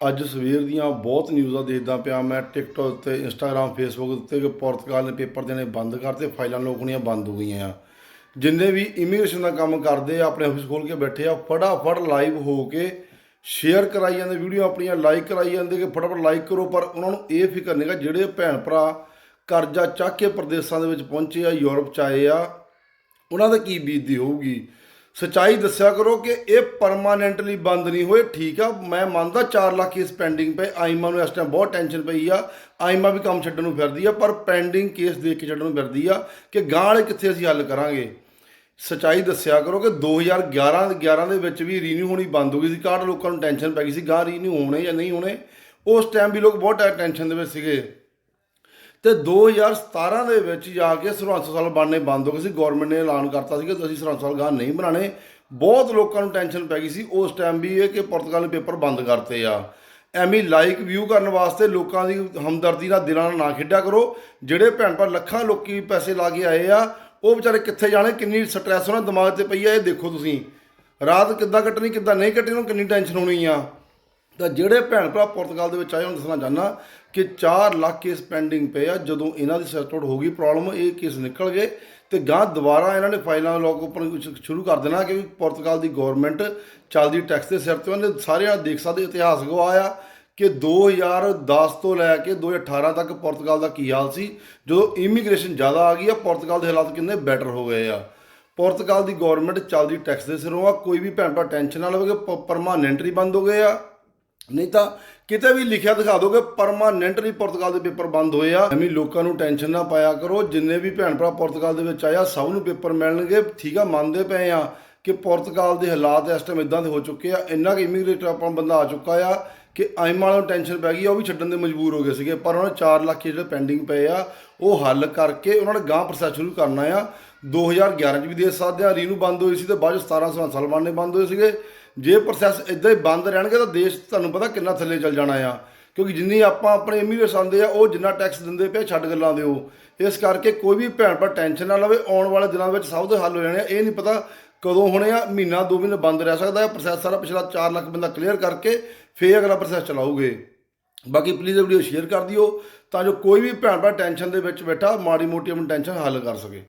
ਅੱਜ ਸਵੇਰ ਦੀਆਂ ਬਹੁਤ ਨਿਊਜ਼ਾਂ ਦੇਖਦਾ ਪਿਆ ਮੈਂ ਟਿਕਟੋਕ ਤੇ ਇੰਸਟਾਗ੍ਰam ਫੇਸਬੁੱਕ ਉੱਤੇ ਕਿ ਪੁਰਤਗਾਲ ਨੇ ਪੇਪਰ ਦੇਣੇ ਬੰਦ ਕਰਤੇ, ਫਾਈਲਾਂ ਲੋਕਣੀਆਂ ਬੰਦ ਹੋ ਗਈਆਂ ਆ। ਜਿੰਨੇ ਵੀ ਇਮੀਗ੍ਰੇਸ਼ਨ ਦਾ ਕੰਮ ਕਰਦੇ ਆ, ਆਪਣੇ ਆਫਿਸ ਖੋਲ ਕੇ ਬੈਠੇ ਆ, ਫਟਾਫਟ ਲਾਈਵ ਹੋ ਕੇ ਸ਼ੇਅਰ ਕਰਾਈ ਜਾਂਦੇ ਵੀਡੀਓ ਆਪਣੀਆਂ ਲਾਈਕ ਕਰਾਈ ਜਾਂਦੇ ਕਿ ਫਟਾਫਟ ਲਾਈਕ ਕਰੋ, ਪਰ ਉਹਨਾਂ ਨੂੰ ਇਹ ਫਿਕਰ ਨਹੀਂਗਾ ਜਿਹੜੇ ਭੈਣ ਭਰਾ ਕਰਜ਼ਾ ਚੱਕ ਕੇ ਪ੍ਰਦੇਸ਼ਾਂ ਦੇ ਵਿੱਚ ਪਹੁੰਚੇ ਆ, ਯੂਰਪ ਚ ਆਏ ਆ, ਉਹਨਾਂ ਦਾ ਕੀ ਬੀਤਦੀ ਹੋਊਗੀ? ਸਚਾਈ ਦੱਸਿਆ ਕਰੋ ਕਿ ਇਹ ਪਰਮਾਨੈਂਟਲੀ ਬੰਦ ਨਹੀਂ ਹੋਏ, ਠੀਕ ਆ। ਮੈਂ ਮੰਨਦਾ 4 ਲੱਖ ਕੇਸ ਪੈਂਡਿੰਗ ਪਏ। ਆਈਮਾ ਨੂੰ ਇਸ ਟਾਈਮ ਬਹੁਤ ਟੈਨਸ਼ਨ ਪਈ ਆ। ਆਈਮਾ ਵੀ ਕੰਮ ਛੱਡਣ ਨੂੰ ਫਿਰਦੀ ਆ, ਪਰ ਪੈਂਡਿੰਗ ਕੇਸ ਦੇਖ ਕੇ ਛੱਡਣ ਨੂੰ ਫਿਰਦੀ ਆ ਕਿ ਗਾਂ ਵਾਲੇ ਕਿੱਥੇ ਅਸੀਂ ਹੱਲ ਕਰਾਂਗੇ? ਸਚਾਈ ਦੱਸਿਆ ਕਰੋ ਕਿ 2011 11 ਦੇ ਵਿੱਚ ਵੀ ਰੀਨਿਊ ਹੋਣੀ ਬੰਦ ਹੋ ਗਈ ਸੀ। ਕਾਹਡ ਲੋਕਾਂ ਨੂੰ ਟੈਨਸ਼ਨ ਪੈ ਗਈ ਸੀ ਗਾਂ ਰੀਨਿਊ ਹੋਣੇ ਜਾਂ ਨਹੀਂ ਹੋਣੇ? ਉਸ ਟਾਈਮ ਵੀ ਲੋਕ ਬਹੁਤ ਟੈਨਸ਼ਨ ਦੇ ਵਿੱਚ ਸੀਗੇ। ਤੇ 2017 ਦੇ ਵਿੱਚ ਜਾ ਕੇ ਸਰਹੰਸ ਸਾਲ ਬਣਨੇ ਬੰਦ ਹੋ ਗਏ ਸੀ। ਗਵਰਨਮੈਂਟ ਨੇ ਐਲਾਨ ਕਰਤਾ ਸੀ ਕਿ ਅਸੀਂ ਸਰਹੰਸ ਸਾਲ ਗਾਂ ਨਹੀਂ ਬਣਾਣੇ ਬਹੁਤ ਲੋਕਾਂ ਨੂੰ ਟੈਨਸ਼ਨ ਪੈ ਗਈ ਸੀ। ਉਸ ਟਾਈਮ ਵੀ ਇਹ ਕਿ ਪੁਰਤਗਾਲ ਨੇ ਪੇਪਰ ਬੰਦ ਕਰਤੇ ਆ। ਐਵੇਂ ਲਾਈਕ ਵਿਊ ਕਰਨ ਵਾਸਤੇ ਲੋਕਾਂ ਦੀ ਹਮਦਰਦੀ ਨਾਲ ਦਿਲਾਂ ਨਾਲ ਨਾ ਖੇਡਿਆ ਕਰੋ। ਜਿਹੜੇ ਭੈਣ ਭਰਾ ਲੱਖਾਂ ਲੋਕੀ ਪੈਸੇ ਲਾ ਕੇ ਆਏ ਆ, ਉਹ ਵਿਚਾਰੇ ਕਿੱਥੇ ਜਾਣੇ? ਕਿੰਨੀ ਸਟ੍ਰੈਸ ਉਹਨਾਂ ਦਿਮਾਗ ਤੇ ਪਈ ਆ, ਇਹ ਦੇਖੋ ਤੁਸੀਂ। ਰਾਤ ਕਿੱਦਾਂ ਕੱਟਣੀ, ਕਿੱਦਾਂ ਨਹੀਂ ਕੱਟਣੀ, ਉਹਨੂੰ ਕਿੰਨੀ ਟੈਨਸ਼ਨ ਹੋਣੀ ਆ। ਤਾਂ ਜਿਹੜੇ ਭੈਣ ਭਰਾ ਪੁਰਤਗਾਲ ਦੇ ਵਿੱਚ ਆਏ, ਉਹਨਾਂ ਦੱਸਣਾ ਚਾਹਨਾ ਕਿ 4 ਲੱਖ ਕੇਸ ਪੈਂਡਿੰਗ ਪਏ ਆ, ਜਦੋਂ ਇਹਨਾਂ ਦੀ ਸੈਟਲਡ ਹੋ ਗਈ ਪ੍ਰੋਬਲਮ ਇਹ ਕੇਸ ਨਿਕਲ ਗਏ ਤੇ ਗਾਂ ਦੁਬਾਰਾ ਇਹਨਾਂ ਨੇ ਫਾਈਲਾਂ ਲੋਕ ਓਪਨ ਸ਼ੁਰੂ ਕਰ ਦੇਣਾ ਕਿ ਪੁਰਤਗਾਲ ਦੀ ਗਵਰਨਮੈਂਟ ਚੱਲਦੀ ਟੈਕਸ ਦੇ ਸਿਰ ਤੇ, ਉਹਨੇ ਸਾਰਿਆਂ ਦੇਖ ਸਕਦੇ ਇਤਿਹਾਸ ਗਵਾਇਆ ਕਿ 2010 ਤੋਂ ਲੈ ਕੇ 2018 ਤੱਕ ਪੁਰਤਗਾਲ ਦਾ ਕੀ ਹਾਲ ਸੀ, ਜਦੋਂ ਇਮੀਗ੍ਰੇਸ਼ਨ ਜ਼ਿਆਦਾ ਆ ਗਈ ਆ, ਪੁਰਤਗਾਲ ਦੇ ਹਾਲਾਤ ਕਿੰਨੇ ਬੈਟਰ ਹੋ ਗਏ ਆ। ਪੁਰਤਗਾਲ ਦੀ ਗਵਰਨਮੈਂਟ ਚੱਲਦੀ ਟੈਕਸ ਦੇ ਸਿਰੋਂ ਆ, ਕੋਈ ਵੀ ਭੈਣ ਭਰਾ ਟੈਨਸ਼ਨ ਨਾ ਲਵੇ ਕਿ ਪਰਮਾਨੈਂਟਰੀ ਬੰਦ ਹੋ ਗਏ ਆ। ਨਹੀਂ ਤਾਂ ਕਿਤੇ ਵੀ ਲਿਖਿਆ ਦਿਖਾ ਦੋਗੇ ਪਰਮਾਨੈਂਟਲੀ ਪੁਰਤਗਾਲ ਦੇ ਪੇਪਰ ਬੰਦ ਹੋਏ ਆ। ਐਵੇਂ ਲੋਕਾਂ ਨੂੰ ਟੈਨਸ਼ਨ ਨਾ ਪਾਇਆ ਕਰੋ, ਜਿੰਨੇ ਵੀ ਭੈਣ ਭਰਾ ਪੁਰਤਗਾਲ ਦੇ ਵਿੱਚ ਆਇਆ ਸਭ ਨੂੰ ਪੇਪਰ ਮਿਲਣਗੇ। ਠੀਕ ਆ, ਮੰਨਦੇ ਪਏ ਆ ਕਿ ਪੁਰਤਗਾਲ ਦੇ ਹਾਲਾਤ ਇਸ ਟਾਈਮ ਇਦਾਂ ਦੇ ਹੋ ਚੁੱਕੇ ਆ। ਇੰਨਾ ਕਿ ਇਮੀਗ੍ਰੇਟਰ ਆਪਾਂ ਬੰਦਾ ਆ ਚੁੱਕਾ ਆ ਕਿ ਆਈਮ ਵਾਲਿਆਂ ਨੂੰ ਟੈਨਸ਼ਨ ਪੈ ਗਈ ਆ, ਉਹ ਵੀ ਛੱਡਣ ਦੇ ਮਜਬੂਰ ਹੋ ਗਏ ਸੀਗੇ। ਪਰ ਉਹਨਾਂ 4 ਲੱਖ ਜਿਹੜੇ ਪੈਂਡਿੰਗ ਪਏ ਆ, ਉਹ ਹੱਲ ਕਰਕੇ ਉਹਨਾਂ ਨੇ ਗਾਂ ਪ੍ਰੋਸੈਸ ਸ਼ੁਰੂ ਕਰਨਾ ਆ। 2011 ਚ ਵੀ ਦੇ ਸਕਦੇ ਆ ਰੀਨੂ ਬੰਦ ਹੋਈ ਸੀ ਤੇ ਬਾਅਦ 'ਚ 17 ਸਾਲ ਬੰਦ ਹੋਏ ਸੀਗੇ। ਜੇ ਪ੍ਰੋਸੈਸ ਇਦਾਂ ਹੀ ਬੰਦ ਰਹਿਣਗੇ ਤਾਂ ਦੇਸ਼ ਤੁਹਾਨੂੰ ਪਤਾ ਕਿੰਨਾ ਥੱਲੇ ਚੱਲ ਜਾਣਾ ਆ। ਕਿਉਂਕਿ ਜਿੰਨੀ ਆਪਾਂ ਆਪਣੇ ਇਮੀਗ੍ਰੇਟਸ ਆਉਂਦੇ ਆ, ਉਹ ਜਿੰਨਾ ਟੈਕਸ ਦਿੰਦੇ ਪਏ ਛੱਡ ਗੱਲਾਂ ਦਿਓ। ਇਸ ਕਰਕੇ ਕੋਈ ਵੀ ਭੈਣ ਭਰਾ ਟੈਨਸ਼ਨ ਨਾ ਲਵੇ, ਆਉਣ ਵਾਲੇ ਦਿਨਾਂ ਵਿੱਚ ਸਭ ਦੇ ਹੱਲ ਹੋ ਜਾਣੇ ਆ। ਇਹ ਨਹੀਂ ਪਤਾ ਕਦੋਂ ਹੋਣੇ ਆ, ਮਹੀਨਾ, ਦੋ ਮਹੀਨੇ ਬੰਦ ਰਹਿ ਸਕਦਾ ਹੈ ਪ੍ਰੋਸੈਸ ਸਾਰਾ ਪਿਛਲਾ 4 ਲੱਖ ਬੰਦਾ ਕਲੀਅਰ ਕਰਕੇ ਫੇਰ ਅਗਲਾ ਪ੍ਰੋਸੈਸ ਚਲਾਉਗੇ ਬਾਕੀ ਪਲੀਜ਼ ਇਹ ਵੀਡੀਓ ਸ਼ੇਅਰ ਕਰ ਦਿਓ ਤਾਂ ਜੋ ਕੋਈ ਵੀ ਭੈਣ ਭਰਾ ਟੈਨਸ਼ਨ ਦੇ ਵਿੱਚ ਬੈਠਾ, ਮਾੜੀ ਮੋਟੀ ਆਪਣੀ ਟੈਨਸ਼ਨ ਹੱਲ ਕਰ ਸਕੇ।